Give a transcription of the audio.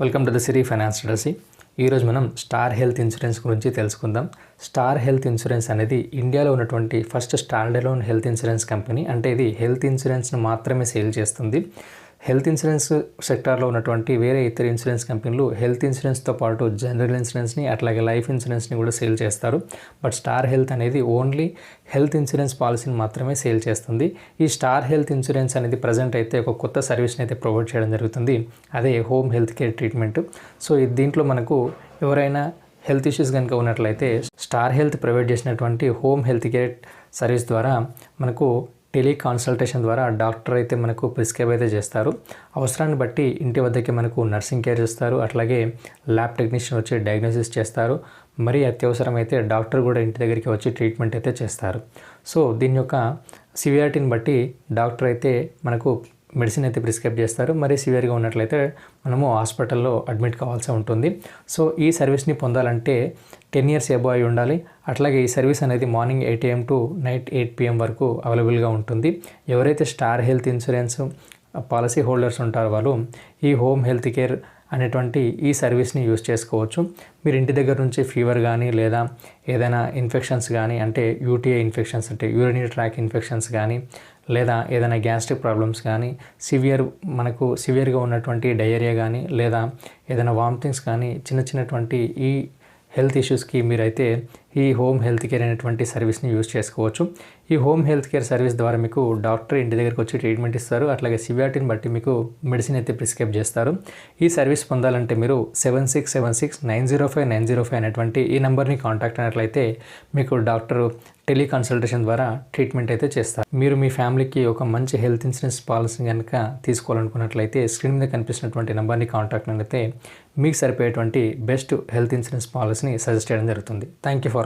Welcome to the Sri finance literacy ఈరోజు మనం star health insurance గురించి తెలుసుకుందాం. స్టార్ హెల్త్ ఇన్సూరెన్స్ అనేది ఇండియాలో ఉన్నటువంటి first standalone health insurance company అంటే ఇది హెల్త్ ఇన్సూరెన్స్ను మాత్రమే సేల్ చేస్తుంది. హెల్త్ ఇన్సూరెన్స్ సెక్టార్లో ఉన్నటువంటి వేరే ఇతర ఇన్సూరెన్స్ కంపెనీలు హెల్త్ ఇన్సూరెన్స్తో పాటు జనరల్ ఇన్సూరెన్స్ని అట్లాగే లైఫ్ ఇన్సూరెన్స్ని కూడా సేల్ చేస్తారు. బట్ స్టార్ హెల్త్ అనేది ఓన్లీ హెల్త్ ఇన్సూరెన్స్ పాలసీని మాత్రమే సేల్ చేస్తుంది. ఈ స్టార్ హెల్త్ ఇన్సూరెన్స్ అనేది ప్రజెంట్ అయితే ఒక కొత్త సర్వీస్ని అయితే ప్రొవైడ్ చేయడం జరుగుతుంది. అదే home health care treatment. So దీంట్లో మనకు ఎవరైనా హెల్త్ ఇష్యూస్ కనుక ఉన్నట్లయితే స్టార్ హెల్త్ ప్రొవైడ్ చేసినటువంటి హోమ్ హెల్త్ కేర్ సర్వీస్ ద్వారా మనకు టెలికన్సల్టేషన్ ద్వారా డాక్టర్ అయితే మనకు ప్రిస్క్రైబ్ అయితే చేస్తారు. అవసరాన్ని బట్టి ఇంటి వద్దకి మనకు నర్సింగ్ కేర్ చేస్తారు. అట్లాగే ల్యాబ్ టెక్నీషియన్ వచ్చి డయాగ్నోసిస్ చేస్తారు. మరీ అత్యవసరమైతే డాక్టర్ కూడా ఇంటి దగ్గరికి వచ్చి ట్రీట్మెంట్ అయితే చేస్తారు. సో దీని యొక్క సివియారిటీని బట్టి డాక్టర్ అయితే మనకు మెడిసిన్ అయితే ప్రిస్క్రైబ్ చేస్తారు. మరి సివియర్గా ఉన్నట్లయితే మనము హాస్పిటల్లో అడ్మిట్ కావాల్సి ఉంటుంది. సో ఈ సర్వీస్ని పొందాలంటే టెన్ ఇయర్స్ ఎబో అయి ఉండాలి. అట్లాగే ఈ సర్వీస్ అనేది morning eight AM to night eight PM వరకు అవైలబుల్గా ఉంటుంది. ఎవరైతే star health insurance policy holders ఉంటారు వాళ్ళు ఈ హోమ్ హెల్త్ కేర్ అనేటువంటి ఈ సర్వీస్ని యూస్ చేసుకోవచ్చు. మీరు ఇంటి దగ్గర నుంచి ఫీవర్ కానీ లేదా ఏదైనా ఇన్ఫెక్షన్స్ కానీ అంటే యూటీఐ ఇన్ఫెక్షన్స్ అంటే యూరినరీ ట్రాక్ ఇన్ఫెక్షన్స్ కానీ లేదా ఏదైనా గ్యాస్ట్రిక్ ప్రాబ్లమ్స్ కానీ సివియర్ మనకు సివియర్గా ఉన్నటువంటి డయేరియా కానీ లేదా ఏదైనా వామిటింగ్స్ కానీ చిన్న చిన్నటువంటి ఈ హెల్త్ ఇష్యూస్కి మీరైతే ఈ హోమ్ హెల్త్ కేర్ అనేటువంటి సర్వీస్ని యూజ్ చేసుకోవచ్చు. ఈ హోమ్ హెల్త్ కేర్ సర్వీస్ ద్వారా మీకు డాక్టర్ ఇంటి దగ్గరికి వచ్చి ట్రీట్మెంట్ ఇస్తారు. అట్లాగే సివియాటిని బట్టి మీకు మెడిసిన్ అయితే ప్రిస్క్రైబ్ చేస్తారు. ఈ సర్వీస్ పొందాలంటే మీరు seven six seven six nine zero five nine zero five అనేటువంటి ఈ నెంబర్ని కాంటాక్ట్ అయినట్లయితే మీకు డాక్టర్ టెలికన్సల్టేషన్ ద్వారా ట్రీట్మెంట్ అయితే చేస్తారు. మీరు మీ ఫ్యామిలీకి ఒక మంచి హెల్త్ ఇన్సూరెన్స్ పాలసీ కనుక తీసుకోవాలనుకున్నట్లయితే స్క్రీన్ మీద కనిపిస్తున్నటువంటి నెంబర్ని కాంటాక్ట్ అయితే మీకు సరిపోయేటువంటి బెస్ట్ హెల్త్ ఇన్సూరెన్స్ పాలసీని సజెస్ట్ చేయడం జరుగుతుంది. Thank you for